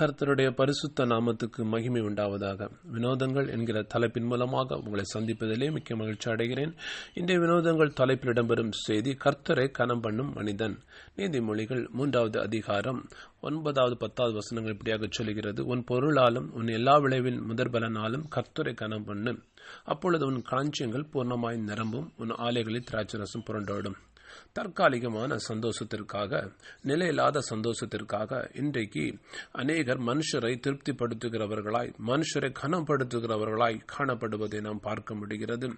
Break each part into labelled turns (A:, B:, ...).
A: கர்த்தருடைய பரிசுத்த நாமத்துக்கு மகிமை உண்டாவதாக. வினோதங்கள் என்கிற தலைப்பின் மூலமாக உங்களை சந்திப்பதிலே மிக்க மகிழ்ச்சி அடைகிறேன். இன்றைய வினோதங்கள் தலைப்பில் இடம்பெறும் செய்தி கர்த்தரை கனம் பண்ணும் மனிதன். நீதிமொழிகள் மூன்றாவது அதிகாரம் ஒன்பதாவது பத்தாவது வசனங்கள் இப்படியாக சொல்கிறது. உன் பொருளாலும் உன் எல்லா விளைவின் முதற்பலனாலும் கர்த்தரை கனம் பண்ணு. அப்பொழுது உன் களஞ்சியங்கள் பூர்ணமாய் நிரம்பும் உன் ஆலைகளில் திராட்சரசம் புரண்டோடும். தற்காலிகமான சந்தோஷத்திற்காக நிலையில்லாத சந்தோஷத்திற்காக இன்றைக்கு அநேகர் மனுஷரை திருப்திப்படுத்துகிறவர்களாய் மனுஷரை கனப்படுத்துகிறவர்களாய் காணப்படுவதை நாம் பார்க்க முடிகிறது.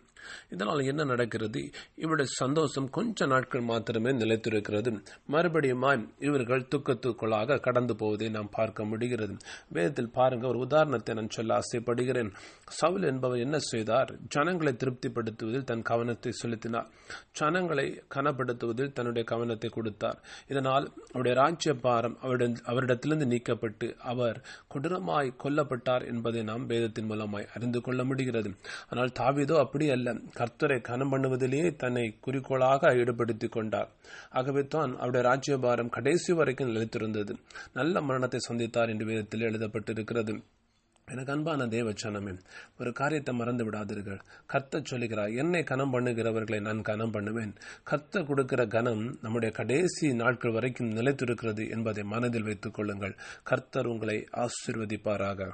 A: இதனால் என்ன நடக்கிறது? இவருடைய சந்தோஷம் கொஞ்ச நாட்கள் மாத்திரமே நிலைத்திருக்கிறது. மறுபடியுமாய் இவர்கள் துக்கத்துக்குள்ளாக கடந்து போவதை நாம் பார்க்க முடிகிறது. வேதத்தில் பாருங்க ஒரு உதாரணத்தை நான் சொல்ல ஆசைப்படுகிறேன். சவுல் என்பவர் என்ன செய்தார்? ஜனங்களை திருப்திப்படுத்துவதில் தன் கவனத்தை செலுத்தினார். ஜனங்களை கனப்படுத்துவதில் தன்னுடைய கவனத்தை கொடுத்தார். இதனால் அவருடைய ராஜ்ய பாரம் அவரிடத்திலிருந்து நீக்கப்பட்டு அவர் கொடூரமாய் கொல்லப்பட்டார் என்பதை நாம் வேதத்தின் மூலமாய் அறிந்து கொள்ள முடிகிறது. ஆனால் தாவிதோ அப்படி அல்ல. கர்த்தரை கனம் பண்ணுவதிலேயே தன்னை குறிக்கோளாக ஈடுபடுத்திக் கொண்டார். ஆகவே தான் அவருடைய ராஜ்யபாரம் கடைசி வரைக்கும் நிலைத்திருந்தது. நல்ல மரணத்தை சந்தித்தார் என்று வேதத்தில் எழுதப்பட்டிருக்கிறது. எனக்கு அன்பான தேவச்சனமே ஒரு காரியத்தை மறந்து விடாதீர்கள். கர்த்த சொல்லுகிறார் என்னை கனம் பண்ணுகிறவர்களை நான் கனம் பண்ணுவேன். கர்த்த கொடுக்கிற கனம் நம்முடைய கடைசி நாட்கள் வரைக்கும் நிலைத்திருக்கிறது என்பதை மனதில் வைத்துக் கொள்ளுங்கள். கர்த்தர் உங்களை ஆசிர்வதிப்பாராக.